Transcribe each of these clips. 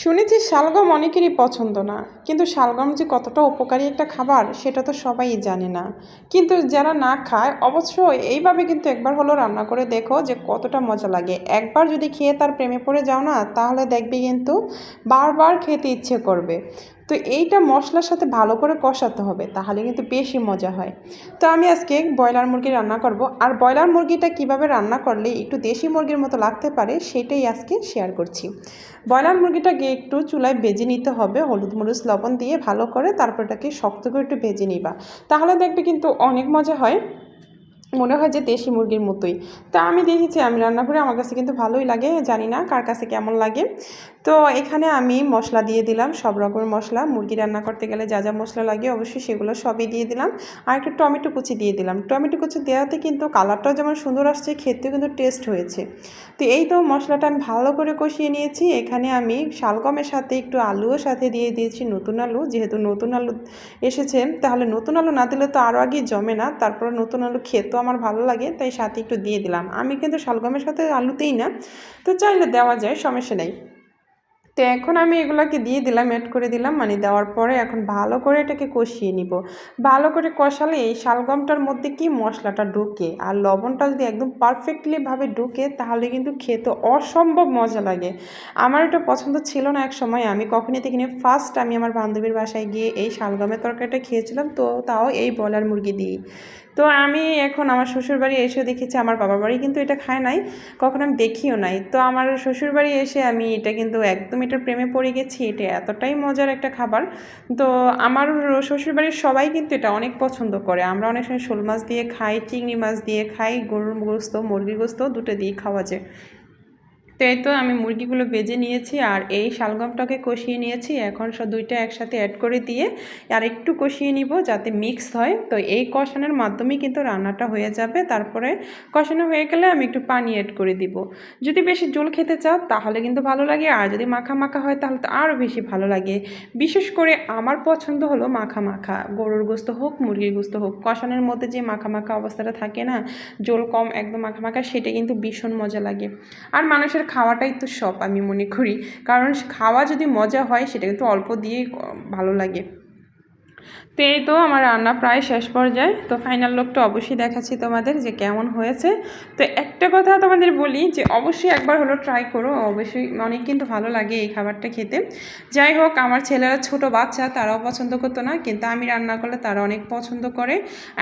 শুনেছি শালগম অনেকেরই পছন্দ না, কিন্তু শালগম যে কতটা উপকারী একটা খাবার সেটা তো সবাই জানে না। কিন্তু যারা না খায় অবশ্যই এইভাবে কিন্তু একবার হলো রান্না করে দেখো যে কতটা মজা লাগে। একবার যদি খেয়ে তার প্রেমে পড়ে যাও না, তাহলে দেখবে কিন্তু বারবার খেতে ইচ্ছে করবে। তো এইটা মশলার সাথে ভালো করে কষাতে হবে, তাহলে কিন্তু বেশি মজা হয়। তো আমি আজকে ব্রয়লার মুরগি রান্না করব, আর ব্রয়লার মুরগিটা কীভাবে রান্না করলে একটু দেশি মুরগির মতো লাগতে পারে সেটাই আজকে শেয়ার করছি। ব্রয়লার মুরগিটাকে একটু চুলায় ভেজে নিতে হবে, হলুদ মরিচ, লবণ দিয়ে ভালো করে তারপর এটাকে শক্ত করে একটু ভেজে নিবা। তাহলে দেখবে কিন্তু অনেক মজা হয়, মনে হয় যে দেশি মুরগির মতোই। তা আমি দেখেছি, আমি রান্না করে আমার কাছে কিন্তু ভালোই লাগে, জানি না কার কাছে কেমন লাগে। তো এখানে আমি মশলা দিয়ে দিলাম, সব রকমের মশলা। মুরগি রান্না করতে গেলে যা যা মশলা লাগে অবশ্যই সেগুলো সবই দিয়ে দিলাম। আর একটু টমেটো কুচি দিয়ে দিলাম। টমেটো কুচি দেওয়াতে কিন্তু কালারটাও যেমন সুন্দর আসছে, খেতেও কিন্তু টেস্ট হয়েছে। তো এই তো মশলাটা আমি ভালো করে কষিয়ে নিয়েছি। এখানে আমি শালগমের সাথে একটু আলুও সাথে দিয়ে দিয়েছি, নতুন আলু। যেহেতু নতুন আলু এসেছে, তাহলে নতুন আলু না দিলে তো আরও আগে জমে না। তারপর নতুন আলু খেতেও আমার ভালো লাগে, তাই সাথে একটু দিয়ে দিলাম। আমি কিন্তু শালগমের সাথে আলুতেই না। তো চাইলে দেওয়া যায়, সমস্যা নেই। তো এখন আমি এগুলোকে দিয়ে দিলাম অ্যাড করে দিলাম মানে দেওয়ার পরে এখন ভালো করে এটাকে কষিয়ে নিব। ভালো করে কষালে এই শালগমটার মধ্যে কি মশলাটা ঢুকে? আর লবণটা যদি একদম পারফেক্টলিভাবে ঢুকে, তাহলে কিন্তু খেতে অসম্ভব মজা লাগে। আমার এটা পছন্দ ছিল না এক সময় আমি কখনই দেখিনি। ফার্স্ট আমি আমার বান্ধবীর বাসায় গিয়ে এই শালগমের তরকারিটা খেয়েছিলাম, তো তাও এই ব্রয়লার মুরগি দিই তো আমি এখন আমার শ্বশুরবাড়ি এসে দেখেছি, আমার বাবার বাড়ি কিন্তু এটা খায় নাই। কখনো আমি দেখিও নাই। তো আমার শ্বশুরবাড়ি এসে আমি এটা কিন্তু একদম এটার প্রেমে পড়ে গেছি, এটা এতটাই মজার একটা খাবার। তো আমার শ্বশুরবাড়ির সবাই কিন্তু এটা অনেক পছন্দ করে। আমরা অনেক সময় শোল মাছ দিয়ে খাই, চিংড়ি মাছ দিয়ে খাই, গরুর গোস্ত, মুরগির গোস্ত দুটো দিয়ে খাওয়া যায়। তো এই তো আমি মুরগিগুলো বেজে নিয়েছি আর এই শালগমটাকে কষিয়ে নিয়েছি। এখন সব দুইটা একসাথে অ্যাড করে দিয়ে আর একটু কষিয়ে নিব যাতে মিক্স হয়। তো এই কষানোর মাধ্যমেই কিন্তু রান্নাটা হয়ে যাবে। তারপরে কষানো হয়ে গেলে আমি একটু পানি অ্যাড করে দিব। যদি বেশি জল খেতে চাও তাহলে কিন্তু ভালো লাগে। আর যদি মাখা মাখা হয় তাহলে তো আরও বেশি ভালো লাগে। বিশেষ করে আমার পছন্দ হলো মাখা মাখা। গরুর গোস্ত হোক, মুরগির গোস্ত হোক, কষানোর মধ্যে যে মাখা মাখা অবস্থাটা থাকে না জল কম একদম মাখা মাখা, সেটা কিন্তু ভীষণ মজা লাগে। আর মানুষের খাওয়াটাই তো সব আমি মনে করি। কারণ খাওয়া যদি মজা হয়, সেটা কিন্তু অল্প দিয়েই ভালো লাগে। তো এই তো আমার রান্না প্রায় শেষ পর্যায়ে, তো ফাইনাল লুকটা অবশ্যই দেখাচ্ছি তোমাদের যে কেমন হয়েছে। তো একটা কথা তোমাদের বলি যে অবশ্যই একবার হলো ট্রাই করো, অবশ্যই অনেক কিন্তু ভালো লাগে এই খাবারটা খেতে। যাই হোক, আমার ছেলেরা ছোট বাচ্চা, তারাও পছন্দ করতো না, কিন্তু আমি রান্না করলে তারা অনেক পছন্দ করে।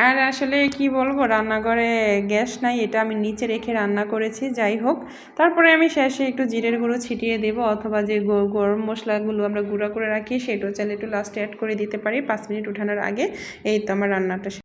আর আসলে কি বলব, রান্নাঘরে গ্যাস নাই, এটা আমি নিচে রেখে রান্না করেছি, যাই হোক। তারপরে আমি শেষে একটু জিরের গুঁড়ো ছিটিয়ে দেবো, অথবা যে গরম মশলাগুলো আমরা গুঁড়া করে রাখি, সেটাও চাইলে একটু লাস্টে অ্যাড করে দিতে পারি, পাঁচ মিনিট উঠানোর আগে এই তো আমার রান্নাটা